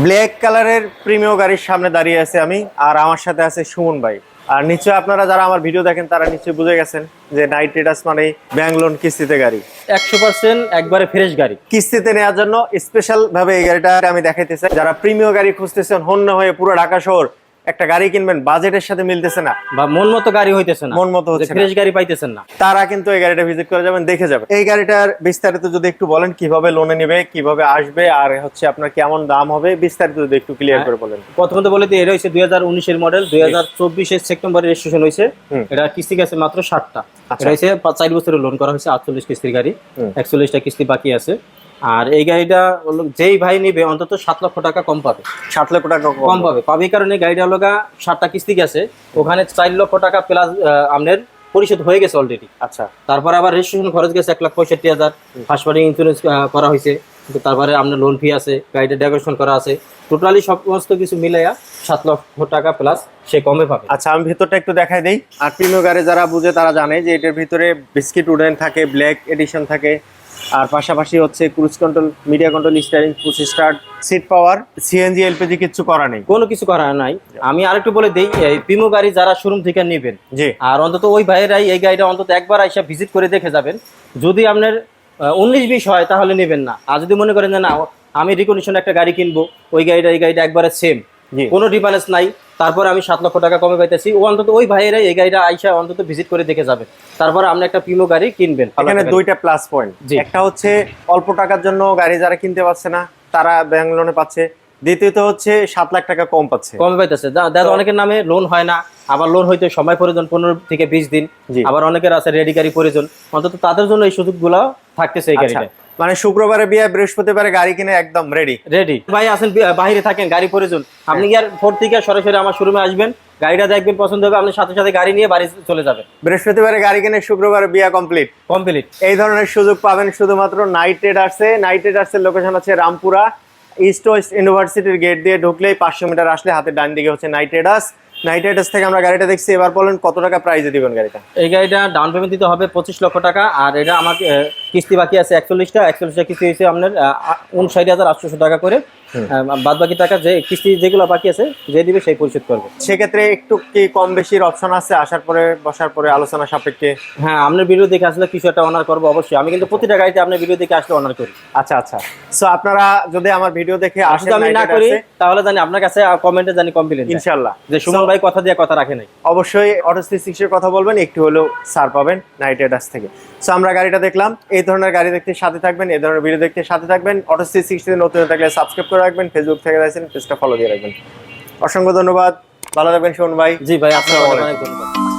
Black কালারের প্রিমিয় গাড়ির সামনে দাঁড়িয়ে আছে আমি আর আমার সাথে আছে সুমন ভাই। আর নিশ্চয়ই আপনারা যারা আমার ভিডিও দেখেন তারা নিশ্চয়ই বুঝে গেছেন যে নাইট রেডার্স মানে ব্যাঙ্গলোর কিস্তিতে গাড়ি। একশো পার্সেন্ট একবারে ফ্রেশ গাড়ি। কিস্তিতে নেওয়ার জন্য স্পেশাল ভাবে এই গাড়িটা আমি দেখাইতে চাই। যারা প্রিমিয় গাড়ি খুঁজতেছেন হন্য হয়ে পুরো ঢাকা শহর একটা গাড়ি কিনবেন বাজেটের সাথে মিলতেছে না। বা মন মতো গাড়ি হইতেছে না। মন মতো হচ্ছে ফ্রেশ গাড়ি পাইতেছেন না। তারা কিন্তু এই গাড়িটা ভিজিট করে যাবেন দেখে যাবেন। এই গাড়িটার বিস্তারিত যদি একটু বলেন কীভাবে লোনে নেবে কীভাবে আসবে আর হচ্ছে আপনার কেমন দাম হবে বিস্তারিত যদি একটু ক্লিয়ার করে বলেন। প্রথমত বলে দিই এটা হচ্ছে দুই হাজার উনিশের মডেল দুই হাজার চব্বিশের সেপ্টেম্বরে রেজিস্ট্রেশন হয়েছে এটা কিস্তি গেছে মাত্র ষাটটা। আচ্ছা। এটা হচ্ছে পাঁচ- চার বছরের লোন করা হয়েছে আটচল্লিশ কিস্তির গাড়ি। হুম। একচল্লিশটা কিস্তি বাকি আছে। আর এই গাড়িটা যেই ভাই নিবে অন্তত সাত লক্ষ টাকা কম পাবে। সাত লক্ষ টাকা কম। পাবে। পাবে। কারণে গাড়িটা হলো সাতটা কিস্তি গেছে ওখানে চার লক্ষ টাকা প্লাস আপনার পরিশোধ হয়ে গেছে অলরেডি আচ্ছা। তারপর আবার রেজিস্ট্রেশন খরচ গেছে এক লাখ পঁয়ষট্টি হাজার। ফার্স্ট পার্টি ইন্স্যুরেন্স করা হয়েছে। তারপরে আপনার লোন ফি আছে গাড়িটা ডেকোরেশন করা আছে। টোটালি সমস্ত কিছু মিলাইয়া সাত লক্ষ টাকা প্লাস সে কমে পাবে। আচ্ছা আমি ভিতরটা একটু দেখাই দেই। আর প্রিমিয় গাড়ি যারা বুঝে তারা জানে যে এটার ভিতরে বিস্কিট উডেন থাকে ব্ল্যাক এডিশন থাকে। আর পাশাপাশি হচ্ছে cruise control media control steering push start seat power CNG LPG কিছু করা নেই। কোনো কিছু করা নাই। আমি আরেকটু বলে দিই এই পিমো গাড়ি যারা শোরুম থেকে নেবেন জি। আর অন্তত ওই ভাইয়েরাই এই গাড়িটা অন্তত একবার আইসা ভিজিট করে দেখে যাবেন। যদি আপনার উনিশ বিশ হয় তাহলে নেবেন না। আর যদি মনে করেন যে না আমি রিকন্ডিশন একটা গাড়ি কিনবো ওই গাড়িটা এই গাড়িটা একবারে সেম কোনো ডিফারেন্স নাই। তারপরে আমি সাত লক্ষ টাকা কমে পাইতেছি। ও অন্তত ওই ভাইয়েরাই এই গাড়িটা আইসা অন্তত ভিজিট করে দেখে যাবেন তারপরে আপনি একটা পিমো গাড়ি কিনবেন। এখানে দুইটা প্লাস পয়েন্ট। একটা হচ্ছে অল্প টাকার জন্য গাড়ি যারা কিনতে পারছে না তারা ব্যাংক লোনে পাচ্ছে। দ্বিতীয়ত হচ্ছে সাত লাখ টাকা কম পাচ্ছে। কমে পাইতেছে। দাদা অনেকের নামে লোন হয় না। আবার লোন হইতে সময় প্রয়োজন পনেরো থেকে বিশ দিন। আবার অনেকের আছে রেডি গাড়ি প্রয়োজন। অন্তত তাদের জন্য এই সুযোগগুলো থাকতেছে এই আচ্ছা, গাড়িটা মানে শুক্রবারে বিয়ে বৃহস্পতিবারে গাড়ি কিনে একদম রেডি রেডি ভাই আসেন বাইরে থাকেন গাড়ি প্রয়োজন আপনি কি আর ফোর থেকে সরাসরি আমার শোরুমে আসবেন? গাড়িটা দেখবেন পছন্দ হবে আপনি সাথে সাথে গাড়ি নিয়ে বাড়ি চলে যাবেন। বৃহস্পতিবারে গাড়ি কিনে শুক্রবারে বিয়া কমপ্লিট কমপ্লিট এই ধরনের সুযোগ পাবেন শুধুমাত্র নাইট ট্রেডার্সে নাইট ট্রেডার্সের লোকেশন হচ্ছে রামপুরা। ইস্ট ওয়েস্ট ইউনিভার্সিটির গেট দিয়ে ঢুকলেই পাঁচশো মিটার আসলে হাতের ডান দিকে হচ্ছে নাইট ট্রেডার্স নাইট ট্রেডার্স থেকে আমরা গাড়িটা দেখছি। এবার বলেন কত টাকা প্রাইজে দিবেন গাড়িটা? এই গাড়িটা ডাউন পেমেন্ট দিতে হবে পঁচিশ লক্ষ টাকা। আর এটা আমাকে কিস্তি বাকি আছে একচল্লিশটা একচল্লিশটা কিস্তি হয়েছে আপনার উনষাট হাজার আটশোশো টাকা করে। বাদ বাকি টাকা যে কিস্তি যেগুলো বাকি আছে যে দিবে সেই পরিশোধ করবে। সেক্ষেত্রে একটু কি কম বেশির অপশন আছে? আসার পরে বসার পরে আলোচনা সাপেক্ষে? হ্যাঁ আপনার ভিডিও দেখে আসলে কিছু একটা অনার করব অবশ্যই। আমি কিন্তু প্রতিটা গাড়িতে আপনার ভিডিও দেখে আসলে অনার করি। আচ্ছা আচ্ছা। সো আপনারা যদি আমার ভিডিও দেখে যদি আমি না করি তাহলে জানি আপনার কাছে কমেন্টে জানি কমপ্লেন ইনশাল্লাহ যে সুমন ভাই কথা দিয়ে কথা রাখে নাই। অবশ্যই অটো সিক্সের কথা বলবেন একটু হলেও সার পাবেন নাইট রাইডার্স থেকে। সো আমরা গাড়িটা দেখলাম। এই ধরনের গাড়ি দেখতে সাথে থাকবেন এই ধরনের ভিডিও দেখতে সাথে থাকবেন। অটো সিক্স নতুন থাকলে সাবস্ক্রাইব করে রাখবেন ফেসবুক থেকে দেখছেন পেজটা ফলো দিয়ে রাখবেন। অসংখ্য ধন্যবাদ। ভালো থাকবেন শোন ভাই। জি ভাই আপনার অনেক অনেক ধন্যবাদ।